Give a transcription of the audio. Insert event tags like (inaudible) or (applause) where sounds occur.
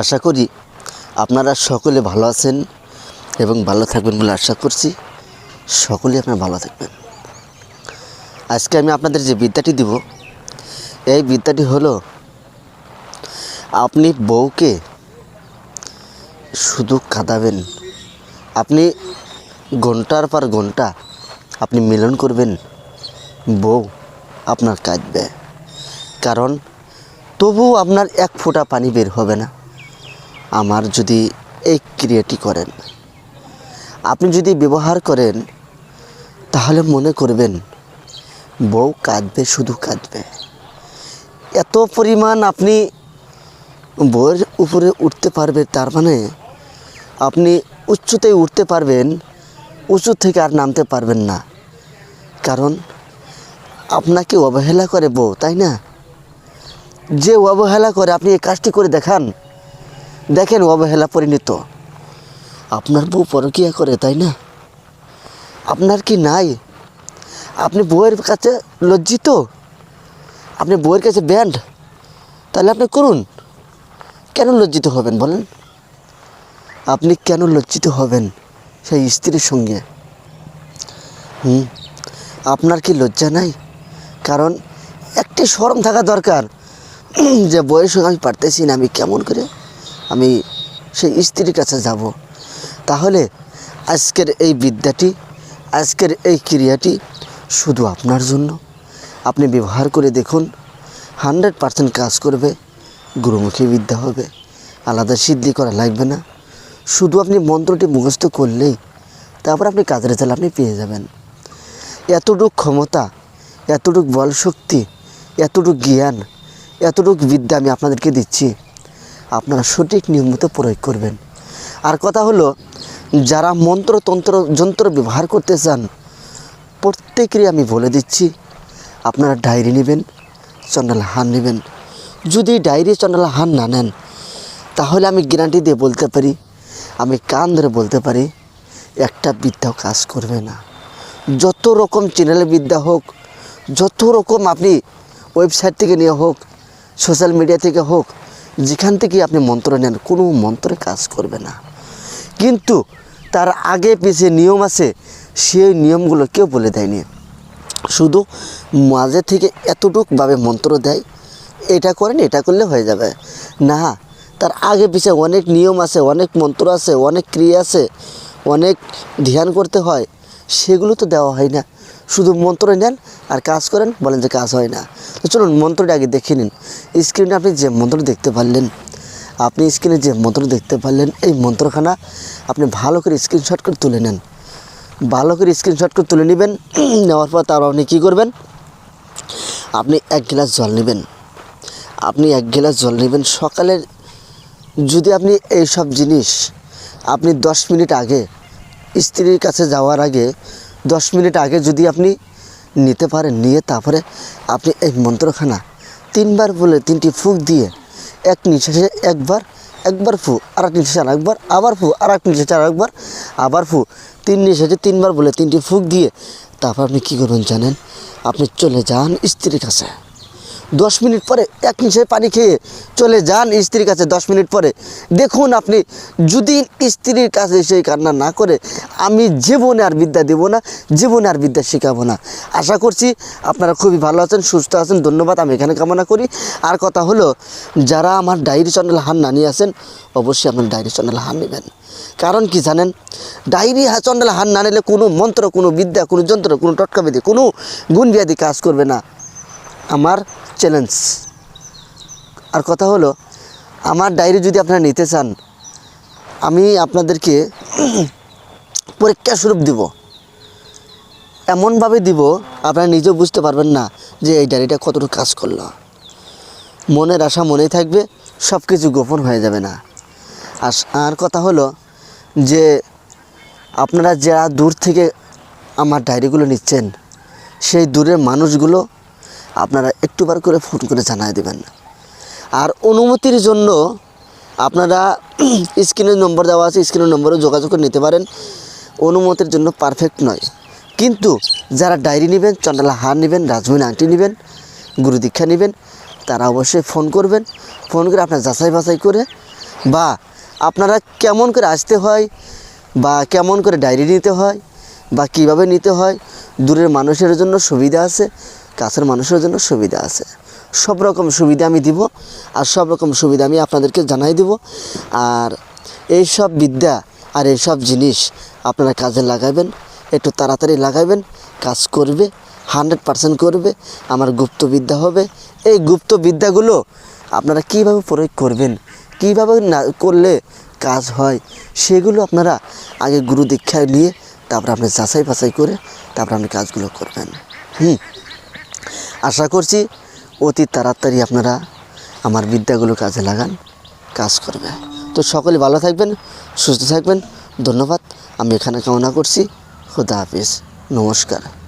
আশা করি আপনারা সকলে ভালো আছেন এবং ভালো থাকবেন বলে আশা করছি। সকলেই আপনারা ভালো থাকবেন। আজকে আমি আপনাদের যে বিদ্যাটি দিব, এই বিদ্যাটি হলো, আপনি বউকে শুধু কাঁদাবেন আপনি ঘণ্টার পর ঘণ্টা আপনি মিলন করবেন, বউ আপনার কাঁদবে। কারণ তবুও আপনার এক ফোঁটা পানি বের হবে না। আমার যদি এই ক্রিয়াটি করেন। আপনি যদি ব্যবহার করেন, তাহলে মনে করবেন, বউ কাঁদবে, শুধু কাঁদবে। এত পরিমাণ আপনি বউয়ের উপরে উঠতে পারবে, তার মানে আপনি উচ্চতায় উঠতে পারবেন, উঁচু থেকে আর নামতে পারবেন না। কারণ আপনাকে অবহেলা করে বউ, তাই না? যে অবহেলা করে আপনি এই কাজটি করে দেখান দেখেন অবহেলা পরিণত। আপনার বউ পরকিয়া করে, তাই না? আপনার কি নাই? আপনি বউয়ের কাছে লজ্জিত? আপনি বউয়ের কাছে ব্যান্ড তাহলে আপনি করুন। কেন লজ্জিত হবেন বলেন? আপনি কেন লজ্জিত হবেন সেই স্ত্রীর সঙ্গে? হুম? আপনার কি লজ্জা নাই? কারণ একটি শরম থাকা দরকার। যে বউয়ের সঙ্গে আমি পারতেছি না, আমি কেমন করে আমি সেই স্ত্রীর কাছে যাব। তাহলে আজকের এই বিদ্যাটি, আজকের এই ক্রিয়াটি শুধু আপনার জন্য। আপনি ব্যবহার করে দেখুন, হান্ড্রেড পারসেন্ট কাজ করবে, গুরুমুখী বিদ্যা হবে, আলাদা সিদ্ধি করা লাগবে না। শুধু আপনি মন্ত্রটি মুখস্থ করলেই, তারপর আপনি কাজের চাল আপনি পেয়ে যাবেন। এতটুক ক্ষমতা, এতটুক বল শক্তি এতটুক জ্ঞান, এতটুক বিদ্যা আমি আপনাদেরকে দিচ্ছি। আপনারা সঠিক নিয়মিত প্রয়োগ করবেন। আর কথা হলো, যারা মন্ত্রতন্ত্র যন্ত্র ব্যবহার করতে চান, প্রত্যেকেরই আমি বলে দিচ্ছি, আপনারা ডায়েরি নেবেন, চন্ডাল হান নেবেন। যদি ডায়েরি চন্ডাল হান না নেন, তাহলে আমি গ্যারান্টি দিয়ে বলতে পারি, আমি কান ধরে বলতে পারি, একটা বিদ্যাও কাজ করবে না। যত রকম চ্যানেলের বিদ্যা হোক, যত রকম আপনি ওয়েবসাইট থেকে নিয়ে হোক সোশ্যাল মিডিয়া থেকে হোক যেখান থেকে আপনি মন্ত্র নেন, কোনো মন্ত্রে কাজ করবে না। কিন্তু তার আগে পিছিয়ে নিয়ম আছে, সেই নিয়মগুলো কেউ বলে দেয়নি। শুধু মাঝে থেকে এতটুকভাবে মন্ত্র দেয়, এটা করেন, এটা করলে হয়ে যাবে। না, তার আগে পিছিয়ে অনেক নিয়ম আছে, অনেক মন্ত্র আছে, অনেক ক্রিয়া আছে, অনেক ধ্যান করতে হয়, সেগুলো তো দেওয়া হয় না। শুধু মন্ত্র নেন আর কাজ করেন বলেন যে কাজ হয় না। তো চলুন মন্ত্রটা আগে দেখে নিন। স্ক্রিনে আপনি যে মন্ত্র দেখতে পারলেন, আপনি স্ক্রিনে যে মন্ত্র দেখতে পারলেন, এই মন্ত্রখানা আপনি ভালো করে স্ক্রিনশট করে তুলে নেন। ভালো করে স্ক্রিনশট করে তুলে নেবেন, (clears throat) নেওয়ার পর তারপর আপনি কী করবেন? আপনি এক গ্লাস জল নেবেন। আপনি এক গ্লাস জল নেবেন। সকালের যদি আপনি এই সব জিনিস আপনি দশ মিনিট আগে স্ত্রীর কাছে যাওয়ার আগে দশ মিনিট আগে যদি আপনি নিতে পারেন, নিয়ে তারপরে আপনি এই মন্ত্রখানা তিনবার বলে তিনটি ফুক দিয়ে এক নিঃশ্বাসে একবার একবার ফু আর এক নিঃশ্বাসে আরেকবার, আবার ফু আর এক নিঃশ্বাসে আরেকবার, আবার ফু তিন নিঃশ্বাসে তিনবার বলে তিনটি ফুক দিয়ে তারপর আপনি কী করবেন জানেন? আপনি চলে যান স্ত্রীর কাছে। দশ মিনিট পরে এক নিঃশ্বাসে পানি খেয়ে চলে যান স্ত্রীর কাছে দশ মিনিট পরে। দেখুন আপনি, যদি স্ত্রীর কাছে সেই কান্না না করে, আমি জীবনে আর বিদ্যা দেবো না, জীবনে আর বিদ্যা শেখাবো না। আশা করছি আপনারা খুবই ভালো আছেন, সুস্থ আছেন, ধন্যবাদ, আমি এখানে কামনা করি। আর কথা হলো, যারা আমার ডায়েরি চ্যানেল হান না নিয়ে আসেন অবশ্যই আপনার ডায়েরি চ্যানেল হান নেবেন। কারণ কি জানেন, ডায়েরি চন্ডাল হান না নিলে কোনো মন্ত্র, কোনো বিদ্যা, কোনো যন্ত্র, কোনো টটকাবিধি কোনো গুণ ব্যাধি কাজ করবে না। আমার চ্যালেঞ্জ আর কথা হলো, আমার ডায়েরি যদি আপনারা নিতে চান, আমি আপনাদেরকে (clears throat) পরীক্ষা স্বরূপ দিব। এমনভাবে দিব, আপনারা নিজেও বুঝতে পারবেন না যে এই ডায়েরিটা কতটুকু কাজ করল। মনের আশা মনেই থাকবে সব কিছু গোপন হয়ে যাবে না। আর আর কথা হলো যে আপনারা যারা দূর থেকে আমার ডায়েরিগুলো নিচ্ছেন, সেই দূরের মানুষগুলো আপনারা একটুবার করে ফোন করে জানায় দেবেন। আর অনুমতির জন্য আপনারা (clears throat) স্ক্রিনের নম্বর দেওয়া আছে, স্ক্রিনের নম্বরে যোগাযোগ করে নিতে পারেন। অনুমতির জন্য পারফেক্ট নয়। কিন্তু যারা ডায়েরি নেবেন চন্ডালা হার নেবেন রাজমীন আংটি নেবেন, গুরু দীক্ষা নেবেন, তারা অবশ্যই ফোন করবেন। ফোন করে আপনার যাচাই বাছাই করে বা আপনারা কেমন করে আসতে হয় বা কেমন করে ডায়েরি নিতে হয় বা কীভাবে নিতে হয়, দূরের মানুষের জন্য সুবিধা আছে। কাছের মানুষের জন্য সুবিধা আছে। সব রকম সুবিধা আমি দিব আর সব রকম সুবিধা আমি আপনাদেরকে জানাই দিব। আর এই সব বিদ্যা আর এই সব জিনিস আপনারা কাজে লাগাবেন, একটু তাড়াতাড়ি লাগাবেন, কাজ করবে, হান্ড্রেড পার্সেন্ট করবে, আমার গুপ্তবিদ্যা হবে। এই গুপ্তবিদ্যাগুলো আপনারা কীভাবে প্রয়োগ করবেন, কীভাবে না করলে কাজ হয়, সেগুলো আপনারা আগে গুরু দীক্ষায় নিয়ে তারপর আপনি যাচাই বাছাই করে তারপর আপনি কাজগুলো করবেন। হুম। আশা করছি অতি তাড়াতাড়ি আপনারা আমার বিদ্যাগুলো কাজে লাগান, কাজ করবে। তো সকলে ভালো থাকবেন, সুস্থ থাকবেন, ধন্যবাদ। আমি এখানে কামনা করছি, খুদা হাফিজ। নমস্কার।